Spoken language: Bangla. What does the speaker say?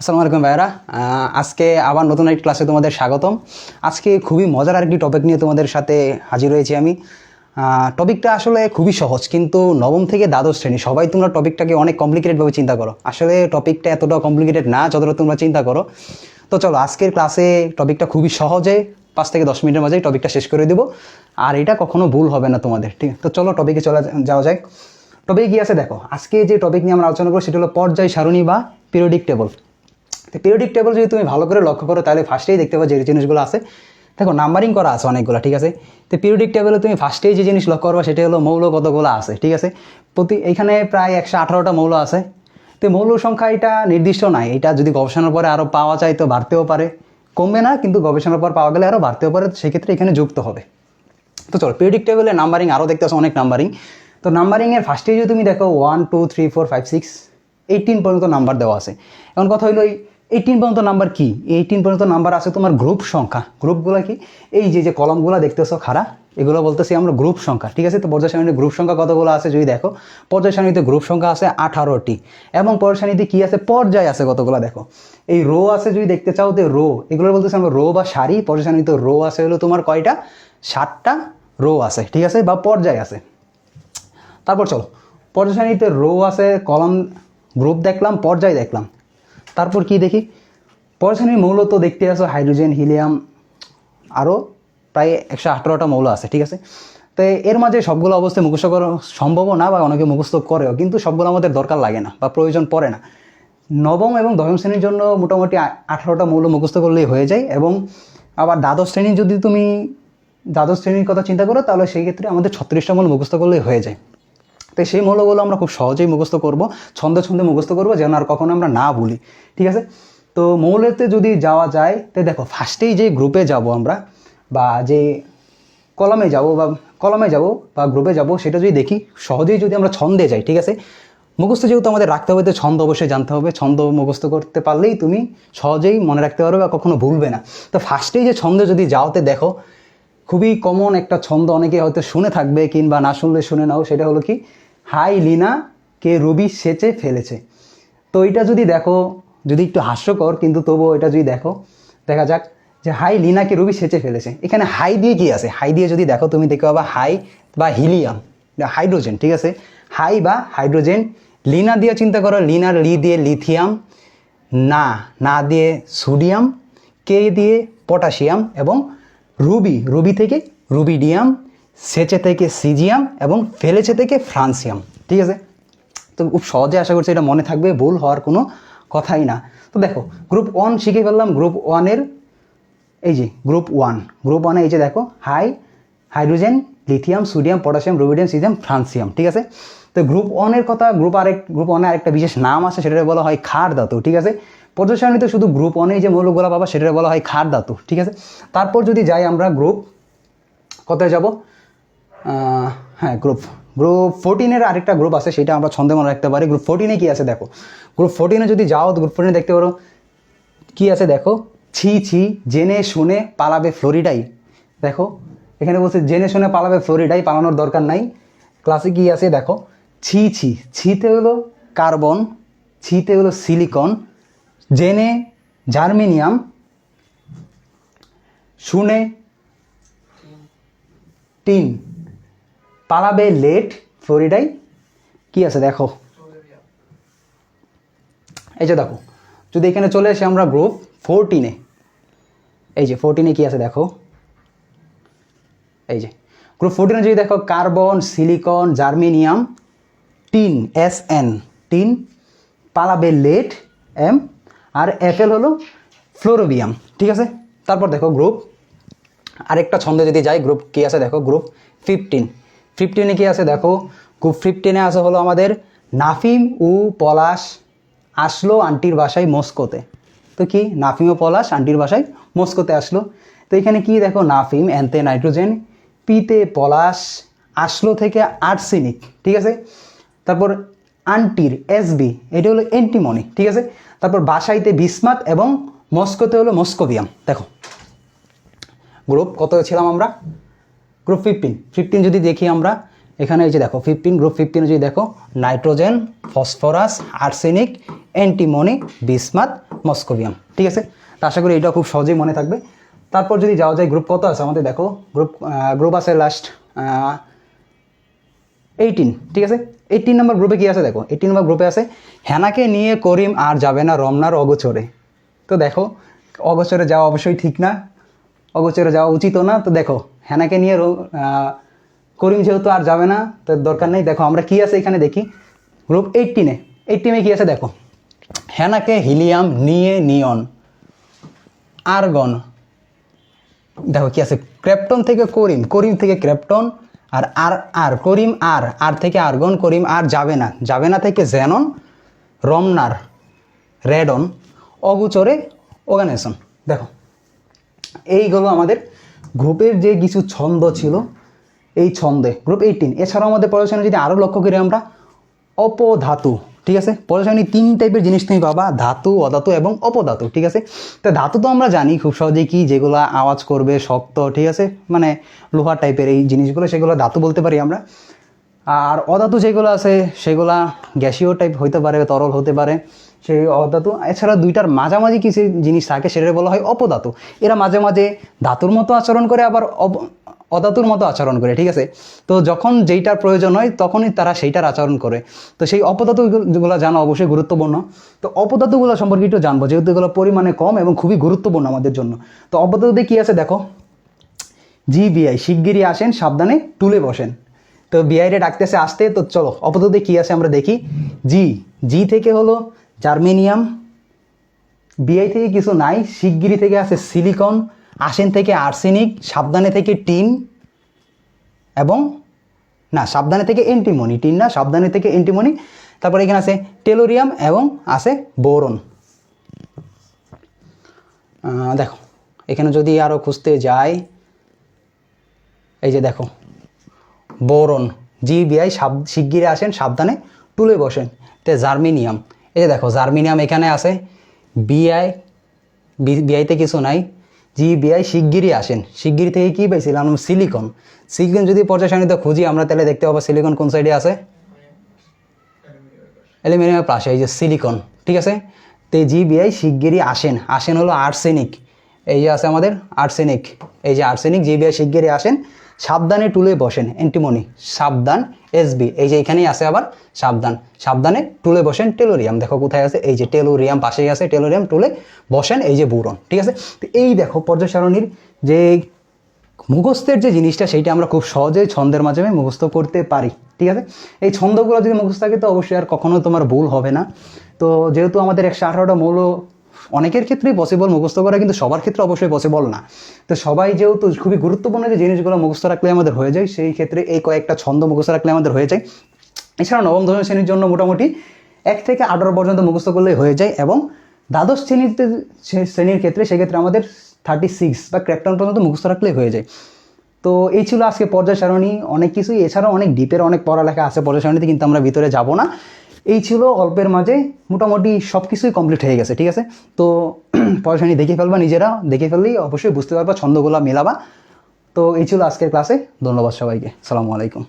আসসালামু আলাইকুম ভাইরা আজকে আবার নতুন একটি ক্লাসে তোমাদের স্বাগতম। আজকে খুবই মজার আরেকটি টপিক নিয়ে তোমাদের সাথে হাজির হয়েছি আমি। টপিকটা আসলে খুবই সহজ, কিন্তু নবম থেকে দ্বাদশ শ্রেণি, সবাই তোমরা টপিকটাকে অনেক কমপ্লিকেটেডভাবে চিন্তা করো। আসলে টপিকটা এতটা কমপ্লিকেটেড না, যতটা তোমরা চিন্তা করো। তো চলো, আজকের ক্লাসে টপিকটা খুবই সহজে, পাঁচ থেকে দশ মিনিটের মাঝেই টপিকটা শেষ করে দেবো। আর এটা কখনো ভুল হবে না তোমাদের, ঠিক? তো চলো টপিকে চলে যাওয়া যায় টপিক কি আছে, দেখো, আজকে যে টপিক নিয়ে আমরা আলোচনা করব, সেটা হলো পর্যায় সারণী বা পিরিয়ডিক টেবল পিরিয়ডিক টেবল যদি তুমি ভালো করে লক্ষ্য করো, তাহলে ফার্স্টেই দেখতে পাবো যে জিনিসগুলো আছে। দেখো নাম্বারিং করা আছে অনেকগুলো, ঠিক আছে? তো পিরিয়ডিক টেবলে তুমি ফার্স্টেই যে জিনিস লক্ষ্য করবা, সেটা হলো মৌল কতগুলো আছে, ঠিক আছে? প্রতি, এখানে প্রায় একশো আঠারোটা মৌল আছে। তো মৌল সংখ্যা এটা নির্দিষ্ট নাই, এটা যদি গবেষণার পরে আরও পাওয়া যায় তো বাড়তেও পারে। কমবে না, কিন্তু গবেষণার পর পাওয়া গেলে আরও বাড়তেও পারে, সেক্ষেত্রে এখানে যুক্ত হবে। তো চলো পিরিয়ডিক টেবিলে নাম্বারিং আরও দেখতে পাচ্ছ অনেক নাম্বারিং তো নাম্বারিংয়ের ফার্স্টে যদি তুমি দেখো one two three four five six eighteen পর্যন্ত নাম্বার দেওয়া আছে। এখন কথা হলো এই এইটিন পর্যন্ত নাম্বার কি? এইটিন পর্যন্ত নাম্বার আছে তোমার গ্রুপ সংখ্যা। গ্রুপগুলো কি? এই যে যে কলমগুলো দেখতেছো খারা এগুলো বলতেছি আমরা গ্রুপ সংখ্যা, ঠিক আছে? তো পর্যায় সারণীতে গ্রুপ সংখ্যা কতগুলো আছে যদি দেখো, পর্যায় সারণীতে গ্রুপ সংখ্যা আছে আঠারোটি, এবং পর্যায় সারণীতে কী আছে? পর্যায় আছে কতগুলো দেখো। এই রো আছে যদি দেখতে চাও, তো রো এগুলো বলতেছি আমরা রো বা সারি, পর্যায় সারণীতে রো আছে হলো তোমার কয়টা? ষাটটা রো আছে, ঠিক আছে? বা পর্যায় আছে। তারপর চলো, পর্যায় সারণীতে রো আছে কলম গ্রুপ দেখলাম, পর্যায় দেখলাম। তারপর কি দেখি? সারণীর মৌল তো দেখতে আসো হাইড্রোজেন, হিলিয়াম আরও প্রায় একশো আঠারোটা মৌল আছে, ঠিক আছে? তো এর মাঝে সবগুলো অবস্থায় মুখস্থ করা সম্ভবও না বা অনেকে মুখস্থ করেও, কিন্তু সবগুলো আমাদের দরকার লাগে না বা প্রয়োজন পড়ে না। নবম এবং দশম শ্রেণির জন্য মোটামুটি আঠারোটা মৌল মুখস্থ করলেই হয়ে যায় এবং আবার দ্বাদশ শ্রেণি যদি তুমি দ্বাদশ শ্রেণির কথা চিন্তা করো, তাহলে সেই ক্ষেত্রে আমাদের ছত্রিশটা মৌল মুখস্থ করলেই হয়ে যায়। তো সেই মৌলগুলো আমরা খুব সহজেই মুখস্থ করব, ছন্দে ছন্দে মুখস্থ করব যেন আর কখনো আমরা না বলি ঠিক আছে? তো মৌলেতে যদি যাওয়া যায়, তো দেখো ফার্স্টেই যে গ্রুপে যাব আমরা, বা যে কলমে যাব বা কলমে যাব বা গ্রুপে যাব, সেটা যদি দেখি, সহজেই যদি আমরা ছন্দে যাই, ঠিক আছে? মুখস্থ যেহেতু আমাদের রাখতে হবে, তো ছন্দ অবশ্যই জানতে হবে, ছন্দ মুখস্থ করতে পারলেই তুমি সহজেই মনে রাখতে পারবে বা কখনো ভুলবে না। তো ফার্স্টেই যে ছন্দে যদি যাওতে দেখো, খুবই কমন একটা ছন্দ অনেকে হয়তো শুনে থাকবে কিংবা না শুনলে শুনে নাও, সেটা হলো কি? হাই লিনা, কে রবি সেচে ফেলেছে। তো এটা যদি দেখো, যদি একটু হাস্যকর, কিন্তু তবুও এটা যদি দেখো, দেখা যাক যে হাই লিনাকে রবি সেচে ফেলেছে। এখানে হাই দিয়ে কি আছে? হাই দিয়ে যদি দেখো, তুমি দেখতে পাবা হাই বা হিলিয়াম হাইড্রোজেন, ঠিক আছে? হাই বা হাইড্রোজেন, লিনা দিয়ে চিন্তা করো, লিনার লি দিয়ে লিথিয়াম, না না দিয়ে সোডিয়াম, কে দিয়ে পটাশিয়াম, এবং রুবি রুবি থেকে রুবিডিয়াম সেচে থেকে সিজিয়াম এবং ফেলেছে থেকে ফ্রান্সিয়াম, ঠিক আছে? তো খুব সহজে আশা করছি এটা মনে থাকবে, ভুল হওয়ার কোনো কথাই না। তো দেখো গ্রুপ ওয়ান শিখে ফেললাম গ্রুপ ওয়ানের এই যে গ্রুপ ওয়ান গ্রুপ ওয়ানে এই যে দেখো high hydrogen lithium sodium potassium rubidium caesium francium ঠিক আছে? তো গ্রুপ ওয়ানের কথা গ্রুপ আরেক গ্রুপ ওয়ানের আরেকটা বিশেষ নাম আছে সেটা বলা হয় খার ধাতু, ঠিক আছে? সারণীতে শুধু গ্রুপ ওয়ানেই যে মৌলগুলো পাবা সেটা বলা হয় খার ধাতু, ঠিক আছে? তারপর যদি যাই আমরা গ্রুপ কোথায় যাব? হ্যাঁ গ্রুপ গ্রুপ ফোরটিনের আরেকটা গ্রুপ আছে, সেটা আমরা ছন্দে মনে রাখতে পারি। গ্রুপ ফোরটিনে কী আছে দেখো? গ্রুপ ফোরটিনে যদি যাও গ্রুপ ফোরটিনে দেখতে পারো। কী আছে দেখো? ছি ছি, জেনে, শুনে পালাবে ফ্লোরিডাই। দেখো, এখানে বলছে, জেনে, শুনে পালাবে ফ্লোরিডাই, পালানোর দরকার নাই। ক্লাসে কী আছে দেখো? ছি ছি, ছিতে হলো কার্বন, ছিতে হলো সিলিকন। জেনে, জার্মেনিয়াম। শুনে, টিন। পালাবে লেট ফ্লোরিডাই কি আছে দেখো। এই যে দেখো, যদি এখানে চলে আসি আমরা গ্রুপ ফোরটিনে এই যে ফোরটিনে কি আছে দেখো। এই যে গ্রুপ ফোরটিনে যদি দেখো carbon silicon germanium tin S N tin পালাবে লেট এম আর এফএল হলো ফ্লোরোবিয়াম ঠিক আছে? তারপর দেখো গ্রুপ আরেকটা ছন্দে যদি যাই গ্রুপ কি আছে দেখো? গ্রুপ ফিফটিন ফিফটিনে কি আছে দেখো? গ্রুপ ফিফটিনে আছে হলো আমাদের নাফিম ও পলাশ আসলো আন্টির বাসায় মস্কোতে। তো কি? নাফিম ও পলাশ আন্টির বাসায় মস্কোতে আসলো। তো এখানে কি দেখো? নাফিম এনতে নাইট্রোজেন, পিতে পলাশ আসলো থেকে আর্সেনিক, ঠিক আছে? তারপর আন্টির এসবি, এটা হলো এন্টিমনি ঠিক আছে? তারপর বাসাইতে বিসমাত এবং মস্কোতে হলো মস্কোভিয়াম, দেখো। গ্রুপ, কত ছিলাম আমরা? গ্রুপ ফিফটিন ফিফটিন যদি দেখি আমরা, এখানে এই যে দেখো ফিফটিন গ্রুপ ফিফটিনে যদি দেখো nitrogen phosphorus arsenic antimony bismuth moscovium ঠিক আছে? তো আশা করি এটা খুব সহজেই মনে থাকবে। তারপর যদি যাওয়া যায় গ্রুপ কত আছে আমাদের দেখো গ্রুপ গ্রুপ আছে লাস্ট এইটিন ঠিক আছে? এইটিন নম্বর গ্রুপে কি আছে দেখো? এইটিন নম্বর গ্রুপে আছে, হেনাকে নিয়ে করিম আর যাবে না রমনার অগোচরে। তো দেখো, অগোচরে যাওয়া অবশ্যই ঠিক না, অগোচরে যাওয়া উচিতও না। তো দেখো হেনাকে নিয়ে করিম যেহেতু আর যাবে না, তো দরকার নেই। দেখো, আমরা কি আছে এখানে দেখি। গ্রুপ এইটিনে এইটিনে কি আছে দেখো? হেনাকে হিলিয়াম নিয়ে নিয়ন। আরগন। দেখো কি আছে? ক্র্যাপটন থেকে করিম করিম থেকে ক্র্যাপটন আর আর আর, করিম আর আর থেকে আর্গন, করিম আর যাবে না। যাবে না থেকে জেনন, রমনার, রেডন, অগুচরে অর্গানাইজেশন দেখো এইগুলো আমাদের গ্রুপের যে কিছু ছন্দ ছিল, এই ছন্দে, গ্রুপ এইটিন এছাড়াও আমাদের পড়াশোনা যদি আরও লক্ষ্য করি আমরা, অপধাতু, ঠিক আছে? পড়াশোনায় তিন টাইপের জিনিস তুমি পাবা, ধাতু, অধাতু এবং অপধাতু, ঠিক আছে? তো ধাতু তো আমরা জানি খুব সহজেই কি যেগুলো আওয়াজ করবে শক্ত ঠিক আছে? মানে লোহা টাইপের এই জিনিসগুলো, সেগুলো ধাতু বলতে পারি আমরা। আর অধাতু যেগুলো আছে, সেগুলা গ্যাসীয় টাইপ হইতে পারে, তরল হতে পারে। সেই অধাতু। এছাড়া দুইটার মাঝামাঝি কিছু জিনিস থাকে সেটা বলা হয় অপধাতু। এরা মাঝে মাঝে ধাতুর মতো আচরণ করে, আবার অধাতুর মতো আচরণ করে, ঠিক আছে? তো যখন যেইটার প্রয়োজন হয়, তখনই তারা সেইটার আচরণ করে। তো সেই অপধাতুগুলো জানা অবশ্যই গুরুত্বপূর্ণ। তো অপধাতুগুলো সম্পর্কে একটু জানব, যেহেতু এগুলো পরিমাণে কম এবং খুবই গুরুত্বপূর্ণ আমাদের জন্য। তো অপধাতুতে কী আছে দেখো? জি বিআই শিগগিরই আসেন, সাবধানে টুলে বসেন। তো বিআইরে ডাকতেছে, আসতে, তো চলো অপদ্ধতি কী আছে আমরা দেখি। জি জি থেকে হলো জার্মেনিয়াম বিআই থেকে কিছু নাই শিগগিরি থেকে আছে সিলিকন আসেন থেকে আর্সেনিক, সাবধানে থেকে টিন এবং, না, সাবধানে থেকে এন্টিমনি, টিন না, সাবধানে থেকে এন্টিমনি, তারপরে এখানে আছে টেলোরিয়াম এবং আছে বোরন। দেখো, এখানে যদি আরও খুঁজতে যাই, এই যে দেখো, বোরন জিবিআই সাব শিগগিরে আসেন, সাবধানে টুলে বসেন। তে জার্মিনিয়াম। এই যে দেখো, জার্মিনিয়াম এখানে আছে। বিআই বিআইতে কিছু নাই। জিবিআই শিগগিরই আসেন। শিগগিরি থেকে কী পাইছিলাম সিলিকন সিলিকন যদি পর্যায় খুঁজি, আমরা তাহলে দেখতে পাবো সিলিকন কোন সাইডে আছে। অ্যালুমিনিয়াম পাশে এই যে সিলিকন ঠিক আছে? তো জিবিআই শিগগিরই আসেন। আসেন হলো আর্সেনিক এই যে আছে আমাদের আর্সেনিক এই যে আর্সেনিক জিবিআই শিগগিরই আসেন। সাবধানে টুলে বসেন অ্যান্টিমনি সাবধান এসবি এই যে এখানেই আছে আবার, সাবধান, সাবধানে টুলে বসেন টেলোরিয়াম দেখো কোথায় আছে, এই যে টেলোরিয়াম পাশেই আছে টেলোরিয়াম টুলে বসেন, এই যে বুরন, ঠিক আছে? তো এই দেখো পর্যায় সারণীর যে মুখস্থের যে জিনিসটা, সেইটা আমরা খুব সহজেই ছন্দের মাধ্যমে মুখস্থ করতে পারি, ঠিক আছে? এই ছন্দগুলো যদি মুখস্থ থাকে, তো অবশ্যই আর কখনো তোমার ভুল হবে না। তো যেহেতু আমাদের একশো আঠারোটা মৌল অনেকের ক্ষেত্রেই পসিবল মুখস্থ করা, কিন্তু সবার ক্ষেত্রে অবশ্যই পসিবল না। তো সবাই যেহেতু খুবই গুরুত্বপূর্ণ যে জিনিসগুলো মুখস্থ রাখলে আমাদের হয়ে যায়, সেই ক্ষেত্রে এই কয়েকটা ছন্দ মুখস্থ রাখলে আমাদের হয়ে যায়। এছাড়া নবম দশম শ্রেণির জন্য মোটামুটি এক থেকে আঠারো পর্যন্ত মুখস্থ করলেই হয়ে যায় এবং দ্বাদশ শ্রেণীতে শ্রেণির ক্ষেত্রে সেক্ষেত্রে আমাদের থার্টি সিক্স বা ক্র্যাপটন পর্যন্ত মুখস্থ রাখলেই হয়ে যায়। তো এই ছিল আজকে পর্যায় সারণী। অনেক কিছুই, এছাড়াও অনেক ডিপের অনেক পড়ালেখা আছে পর্যায় সারণীতে, কিন্তু আমরা ভিতরে যাব না। এই ছিল অল্পের মাঝে মোটামুটি সব কিছুই কমপ্লিট হয়ে গেছে, ঠিক আছে? তো পড়াশুনি দেখে ফেলবা নিজেরা, দেখে ফেললেই অবশ্যই বুঝতে পারবা ছন্দগুলা মেলাবা। তো এই ছিল আজকের ক্লাসে ধন্যবাদ সবাইকে। সালামু আলাইকুম।